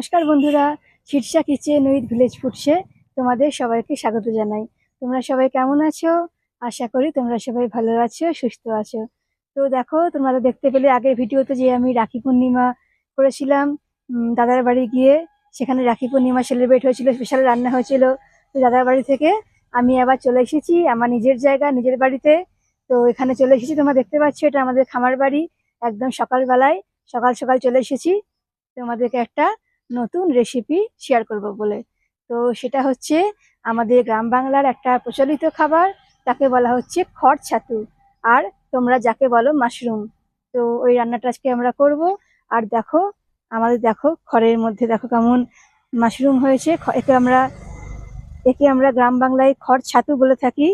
নমস্কার বন্ধুরা, Shirsha kitchen with village ফুডসে তোমাদের সবাইকে স্বাগত জানাই। তোমরা সবাই কেমন আছো? আশা করি তোমরা সবাই ভালো আছো, সুস্থ আছো। তো দেখো, তোমরা দেখতে পেলে আগের ভিডিওতে যে আমি রাখি পূর্ণিমা করেছিলাম দাদার বাড়ি গিয়ে সেখানে রাখি পূর্ণিমা সেলিব্রেট হয়েছিল স্পেশাল রান্না হয়েছিল। তো দাদার বাড়ি থেকে আমি আবার চলে এসেছি, আমার নিজের জায়গা, নিজের বাড়িতে। তো এখানে চলে এসেছি, তোমরা দেখতে পাচ্ছ, এটা আমাদের খামার বাড়ি, একদম সকালবেলায় সকাল সকাল চলে এসেছি। তোমাদেরকে একটা নতুন রেসিপি শেয়ার করব বলে। তো সেটা হচ্ছে আমাদের গ্রাম বাংলার একটা প্রচলিত খাবার, তাকে বলা হচ্ছে খড় ছাতু। আর তোমরা যাকে বলো মাশরুম তো ওই রান্নাটা আজকে আমরা করব। আর দেখো, আমাদের দেখো খড়ের মধ্যে দেখো কেমন মাশরুম হয়েছে। একে আমরা একে আমরা গ্রাম বাংলায় খড় ছাতু বলে থাকি।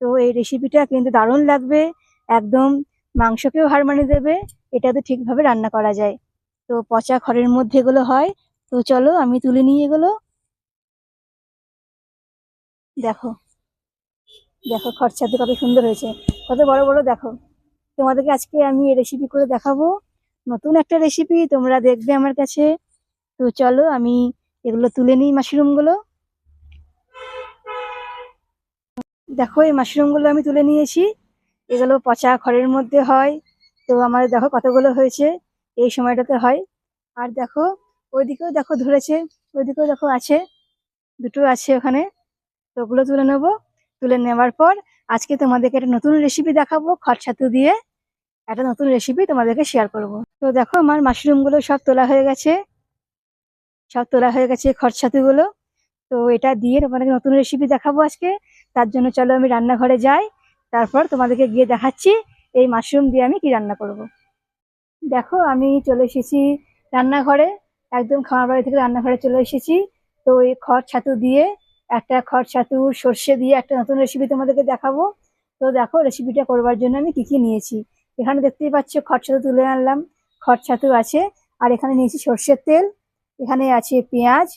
তো এই রেসিপিটা কিন্তু দারুণ লাগবে। একদম মাংসকেও হার দেবে। এটাতে ঠিকভাবে রান্না করা যায়। তো পচা খড়ের মধ্যে এগুলো হয়। তো চলো আমি তুলে নিই এগুলো। দেখো। দেখো খরচাতে কত সুন্দর হয়েছে। কত বড় বড় দেখো। তোমাদেরকে আজকে আমি এই রেসিপি করে দেখাবো। নতুন একটা রেসিপি তোমরা দেখবে আমার কাছে। তো চলো আমি এগুলো তুলে নিই মাশরুমগুলো দেখো এই মাশরুমগুলো আমি তুলে নিয়েছি। এগুলো পচা খড়ের মধ্যে হয়। তো আমার দেখো কতগুলো হয়েছে। এই সময়টাতে হয়। আর দেখো, ওইদিকেও দেখো ধরেছে, ওইদিকেও দেখো আছে, দুটো আছে ওখানে। তো ওগুলো তুলে নেব। তুলে নেওয়ার পর আজকে তোমাদেরকে একটা নতুন রেসিপি দেখাবো খড় ছাতু দিয়ে। একটা নতুন রেসিপি তোমাদেরকে শেয়ার করব। তো দেখো, আমার মাশরুমগুলো সব তোলা হয়ে গেছে। সব তোলা হয়ে গেছে খড় ছাতুগুলো তো এটা দিয়ে তোমাদেরকে নতুন রেসিপি দেখাবো আজকে। তার জন্য চলো আমি রান্নাঘরে যাই। তারপর তোমাদেরকে গিয়ে দেখাচ্ছি এই মাশরুম দিয়ে আমি কি রান্না করব। দেখো, আমি চলে এসেছি রান্নাঘরে। একদম খামার বাড়ি থেকে রান্নাঘরে চলে এসেছি। তো এই খড় ছাতু দিয়ে, একটা খড় ছাতু, সর্ষে দিয়ে একটা নতুন রেসিপি তোমাদেরকে দেখাবো। তো দেখো রেসিপিটা করবার জন্য আমি কি কি নিয়েছি। এখানে দেখতেই পাচ্ছ, খড় ছাতু তুলে আনলাম। খড় ছাতু আছে, আর এখানে নিয়েছি সর্ষের তেল। এখানে আছে পেঁয়াজ,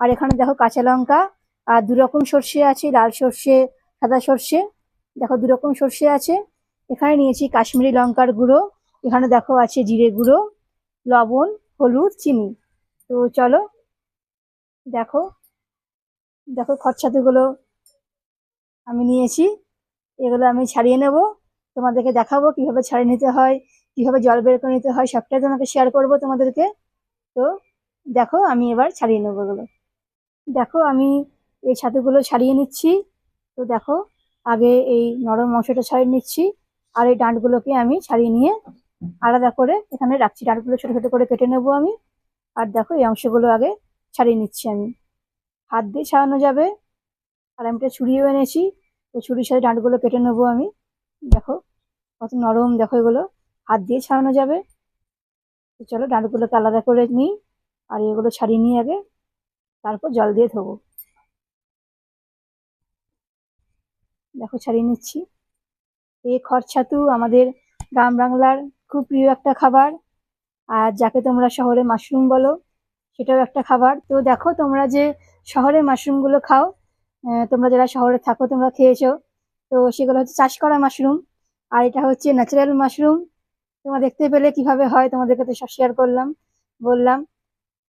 আর এখানে দেখো কাঁচা লঙ্কা, আর দু রকম সর্ষে আছে, লাল সর্ষে, সাদা সর্ষে। দেখো দু রকম সর্ষে আছে। এখানে নিয়েছি কাশ্মীরি লঙ্কার গুঁড়ো এখানে দেখো আছে জিরে গুঁড়ো, লবণ, হলুদ, চিনি। তো চলো, দেখো দেখো খরচাতুগুলো আমি নিয়েছি। এগুলো আমি ছাড়িয়ে নেব। তোমাদেরকে দেখাবো কীভাবে ছাড়িয়ে নিতে হয়, কীভাবে জল বের করে নিতে হয়, সবটাই তোমাকে শেয়ার করব তোমাদেরকে। তো দেখো, আমি এবার ছাড়িয়ে নেব এগুলো। দেখো, আমি এই ছাতুগুলো ছাড়িয়ে নিচ্ছি। তো দেখো, আগে এই নরম অংশটা ছাড়িয়ে নিচ্ছি। আর এই ডাঁটগুলোকে আমি ছাড়িয়ে নিয়ে আলাদা করে এখানে রাখছি। ডাঁটগুলো ছোটো ছোটো করে কেটে নেব আমি। আর দেখো এই অংশগুলো আগে ছাড়িয়ে নিচ্ছি আমি। হাত দিয়ে ছাড়ানো যাবে। আর আমি এটা ছুরিও এনেছি। তো ছুরির সাথে ডাঁটগুলো কেটে নেব আমি। দেখো, কত নরম দেখো এগুলো। হাত দিয়ে ছাড়ানো যাবে। তো চলো ডাঁটগুলোকে আলাদা করে নিই। আর এগুলো ছাড়িয়ে নিই আগে। তারপর জল দিয়ে ধোবো। দেখো, ছাড়িয়ে নিচ্ছি। এই খড় আমাদের গ্রাম বাংলার খুব প্রিয় একটা খাবার। আর যাকে তোমরা শহরে মাশরুম বলো, সেটাও একটা খাবার। তো দেখো তোমরা যে শহরে মাশরুমগুলো খাও তোমরা যারা শহরে থাকো, তোমরা খেয়েছো, তো সেগুলো হচ্ছে চাষ করা মাশরুম আর এটা হচ্ছে ন্যাচারাল মাশরুম তোমরা দেখতে পেলে কীভাবে হয় তোমাদেরকে তো সব শেয়ার করলাম, বললাম।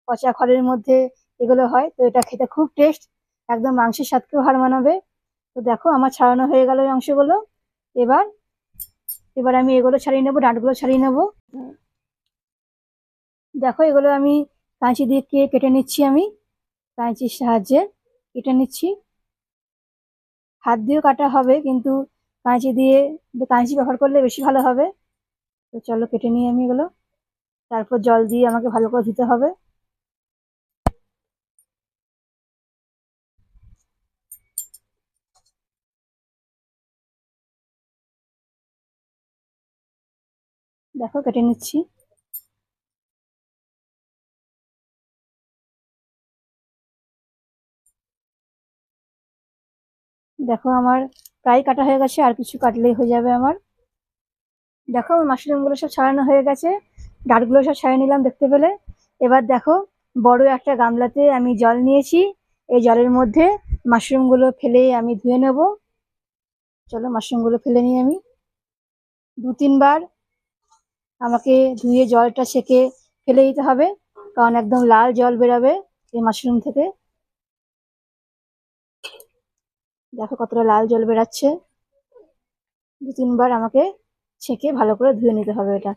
পচা খড়ের মধ্যে এগুলো হয়, তো এটা খেতে খুব টেস্ট একদম মাংসের স্বাদকেও হার মানাবে। তো দেখো, আমার ছাড়ানো হয়ে গেল এই অংশগুলো। এবার এবার আমি এগুলো ছাড়িয়ে নেব, ডাঁটগুলো ছাড়িয়ে নেব। দেখো এগুলো আমি কাঁচি দিয়ে কে- কেটে নিচ্ছি আমি। কাঁচির সাহায্যে কেটে নিচ্ছি। হাত দিয়েও কাটা হবে, কিন্তু কাঁচি দিয়ে কাঁচি ব্যবহার করলে বেশি ভালো হবে। তো চলো কেটে নিই আমি এগুলো। তারপর জল দিয়ে আমাকে ভালো করে ধুতে হবে। দেখো, কেটে নিচ্ছি। দেখো, আমার প্রায় কাটা হয়ে গেছে, আর কিছু কাটলেই হয়ে যাবে আমার। দেখো আমার মাশরুমগুলো সব ছাড়ানো হয়ে গেছে, ডাঁটগুলো সব ছাড়িয়ে নিলাম দেখতে পেলে। এবার দেখো, বড় একটা গামলাতে আমি জল নিয়েছি, এই জলের মধ্যে মাশরুমগুলো ফেলে আমি ধুয়ে নেব। চলো, মাশরুমগুলো ফেলে নিই আমি। দু তিনবার আমাকে ধুয়ে জলটা সেকে ফেলে দিতে হবে, কারণ একদম লাল জল বেরাবে এই মাশরুম থেকে। দেখো কতটা লাল জল বেরাচ্ছে। দু তিনবার আমাকে ছেঁকে ভালো করে ধুয়ে নিতে হবে এটা।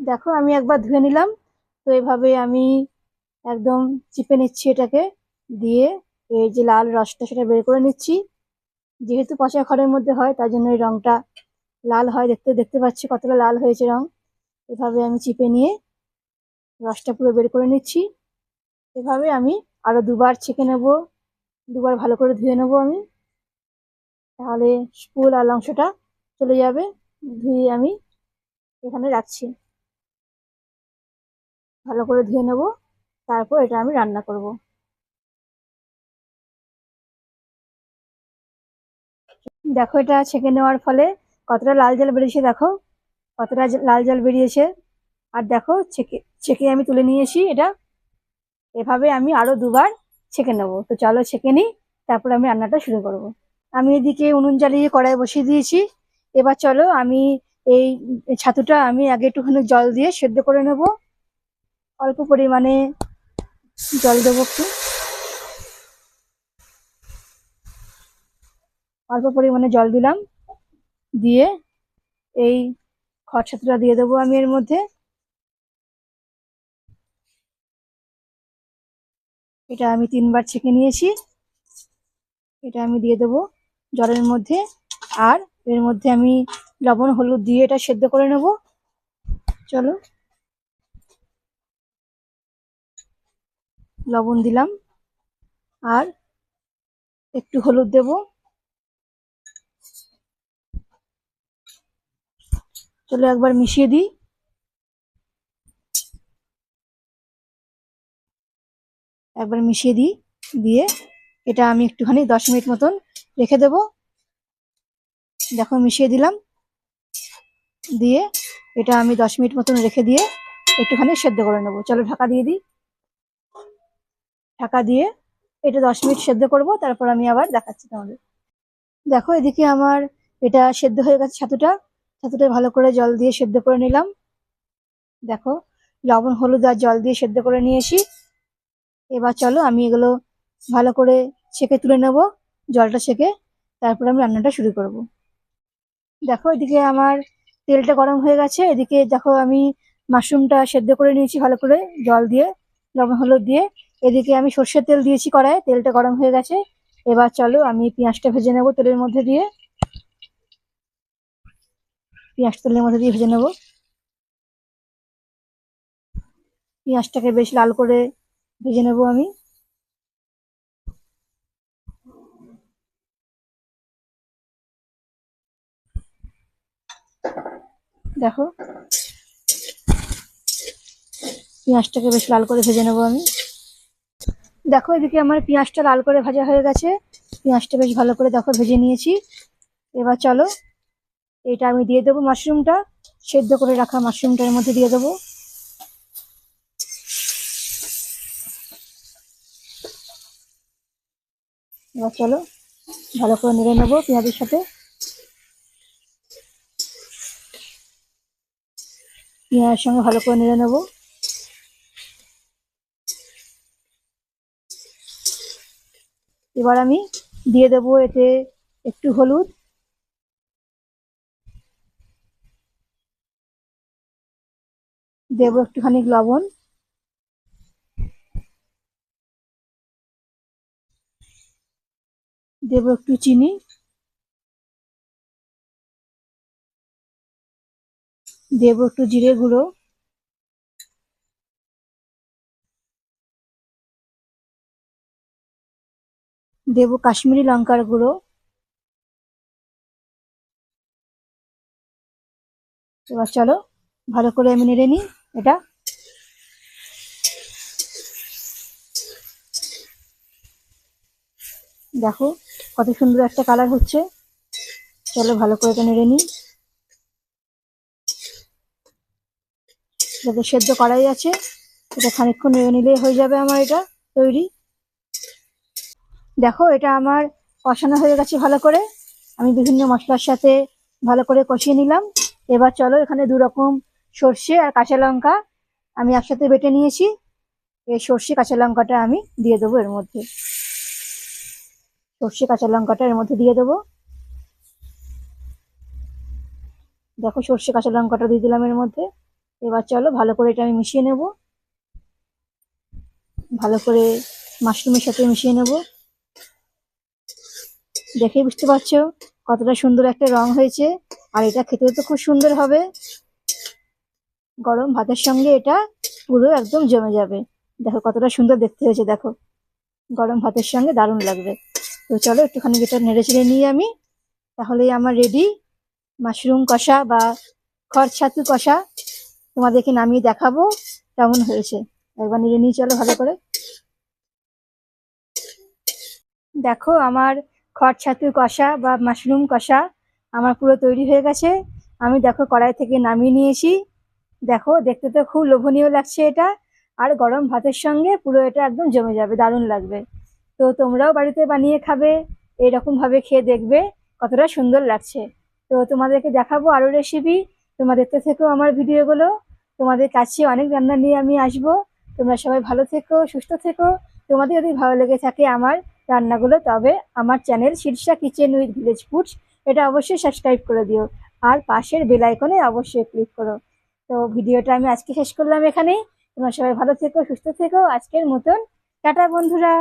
দেখো আমি একবার ধুয়ে নিলাম, তো এভাবে আমি একদম চিপে নিচ্ছি এটাকে, দিয়ে এই যে লাল রসটা সেটা বের করে নিচ্ছি। যেহেতু পচা খড়ের মধ্যে হয়, তার জন্য এই রংটা লাল হয়, দেখতে দেখতে পাচ্ছি কতটা লাল হয়েছে রং। এভাবে আমি চিপে নিয়ে রসটা পুরো বের করে নিচ্ছি। এভাবে আমি আরও দুবার ছেঁকে নেব, দুবার ভালো করে ধুয়ে নেব আমি। তাহলে ফুল আর অংশটা চলে যাবে, ধুয়ে আমি এখানে রাখছি। ভালো করে ধুয়ে নেব, তারপর এটা আমি রান্না করব। দেখো এটা ছেঁকে নেওয়ার ফলে কতটা লাল জল বেরিয়েছে দেখো, কতটা লাল জল বেরিয়েছে। আর দেখো, ছেঁকে ছেঁকে আমি তুলে নিয়েছি এটা। এভাবে আমি আরও দুবার ছেঁকে নেব। তো চলো ছেঁকে নিই, তারপরে আমি রান্নাটা শুরু করব। আমি এদিকে উনুন জ্বালিয়ে কড়াই বসিয়ে দিয়েছি। এবার চলো আমি এই ছাতুটা আমি আগে একটুখানি জল দিয়ে সেদ্ধ করে নেব। অল্প পরিমাণে জল দেবো একটু। অল্প পরিমাণে জল দিলাম। দিয়ে এই ছাতুটা দিয়ে দেবো আমি এর মধ্যে। এটা আমি তিনবার ছেঁকে নিয়েছি। এটা আমি দিয়ে দেবো জলের মধ্যে। আর এর মধ্যে আমি লবণ, হলুদ দিয়ে এটা সেদ্ধ করে নেব। চলো। লবণ দিলাম। আর একটু হলুদ দেব। চলো একবার মিশিয়ে দিই। একবার মিশিয়ে দিই, দিয়ে এটা আমি একটুখানি দশ মিনিট মতন রেখে দেব। দেখো মিশিয়ে দিলাম। দিয়ে এটা আমি দশ মিনিট মতন রেখে দিয়ে একটুখানি সেদ্ধ করে নেব। চলো ঢাকা দিয়ে দিই। ঢাকা দিয়ে এটা দশ মিনিট সেদ্ধ করব, তারপর আমি আবার দেখাচ্ছি তোমাদের। দেখো এদিকে আমার এটা সেদ্ধ হয়ে গেছে ছাতুটা। ছাতুটা ভালো করে জল দিয়ে সেদ্ধ করে নিলাম। দেখো, লবণ, হলুদ আর জল দিয়ে সেদ্ধ করে নিয়েছি। এবার চলো আমি এগুলো ভালো করে ছেঁকে তুলে নেব, জলটা ছেঁকে। তারপরে আমি রান্নাটা শুরু করব। দেখো, এদিকে আমার তেলটা গরম হয়ে গেছে। এদিকে দেখো, আমি মাশরুমটা সেদ্ধ করে নিয়েছি ভালো করে জল দিয়ে, লবণ, হলুদ দিয়ে। এদিকে আমি সর্ষের তেল দিয়েছি কড়াই তেলটা গরম হয়ে গেছে। এবার চলো আমি পেঁয়াজটা ভেজে নেব তেলের মধ্যে দিয়ে। পেঁয়াজ তেলের মধ্যে দিয়ে ভেজে নেব। পেঁয়াজটাকে বেশ লাল করে ভেজে নেব আমি। দেখো, পেঁয়াজটাকে বেশ লাল করে ভেজে নেব আমি। দেখো, এদিকে আমার পেঁয়াজটা লাল করে ভাজা হয়ে গেছে। পেঁয়াজটা বেশ ভালো করে দেখো ভেজে নিয়েছি। এবার চলো এটা আমি দিয়ে দেবো মাশরুমটা। সেদ্ধ করে রাখা মাশরুমটার মধ্যে দিয়ে দেবো। এবার চলো, ভালো করে নেড়ে নেব পেঁয়াজের সাথে। পেঁয়াজের সঙ্গে ভালো করে নেড়ে নেব। এবার আমি দিয়ে দেবো এতে একটু হলুদ। দেবো একটুখানি লবণ। দেব একটু চিনি। দেব একটু জিরে গুঁড়ো। দেব কাশ্মীরি লঙ্কার গুঁড়ো। এবার চলো ভালো করে আমি নেড়ে নিই। এটা? দেখো, কত সুন্দর একটা কালার হচ্ছে। চলো ভালো করে এটা নেড়ে নিই। যাতে সেদ্ধ করাই আছে। এটা খানিকক্ষণ নেড়ে নিলেই হয়ে যাবে আমার এটা তৈরি। দেখো, এটা আমার কষানো হয়ে গেছে ভালো করে। আমি বিভিন্ন মশলার সাথে ভালো করে কষিয়ে নিলাম। এবার চলো এখানে দু রকম সর্ষে আর কাঁচা লঙ্কা আমি একসাথে বেটে নিয়েছি। এই সর্ষে, কাঁচা লঙ্কাটা আমি দিয়ে দেবো এর মধ্যে। সর্ষে, কাঁচা লঙ্কাটা এর মধ্যে দিয়ে দেবো। দেখো সর্ষে, কাঁচা লঙ্কাটা দিয়ে দিলাম এর মধ্যে। এবার চলো ভালো করে এটা আমি মিশিয়ে নেব। ভালো করে মাশরুমের সাথে মিশিয়ে নেব। দেখে বুঝতে পারছ কতটা সুন্দর একটা রং হয়েছে। আর এটা খেতে তো খুব সুন্দর হবে। গরম ভাতের সঙ্গে এটা পুরো একদম জমে যাবে। দেখো কতটা সুন্দর দেখতে হয়েছে, দেখো। গরম ভাতের সঙ্গে দারুণ লাগবে। তো চলো একটুখানি এটা নেড়ে চেড়ে নিই আমি। তাহলেই আমার রেডি মাশরুম কষা বা খড় ছাতু কষা তোমাদেরকে নামিয়ে দেখাবো কেমন হয়েছে। একবার নেড়ে নিয়ে চলো ভালো করে। দেখো আমার খড় ছাতু কষা বা মাশরুম কষা আমার পুরো তৈরি হয়ে গেছে। আমি দেখো কড়াই থেকে নামিয়ে নিয়েছি। দেখো, দেখতে তো খুব লোভনীয় লাগছে এটা। আর গরম ভাতের সঙ্গে পুরো এটা একদম জমে যাবে, দারুণ লাগবে। তো তোমরাও বাড়িতে বানিয়ে খাবে এরকমভাবে খেয়ে দেখবে কতটা সুন্দর লাগছে। তো তোমাদেরকে দেখাবো আরও রেসিপি তোমরা দেখতে থেকো আমার ভিডিওগুলো। তোমাদের কাছে অনেক রান্না নিয়ে আমি আসব। তোমরা সবাই ভালো থেকো, সুস্থ থেকো। তোমাদের যদি ভালো লেগে থাকে আমার রান্নাগুলো, তবে আমার channel Shirsha kitchen with village foods এটা অবশ্যই সাবস্ক্রাইব করে দিও। আর পাশের বেল আইকনে অবশ্যই ক্লিক করো। তো ভিডিওটা আমি আজকে শেষ করলাম এখানেই। তোমার সবাই ভালো থেকো, সুস্থ থেকো। আজকের মতন। টাটা বন্ধুরা।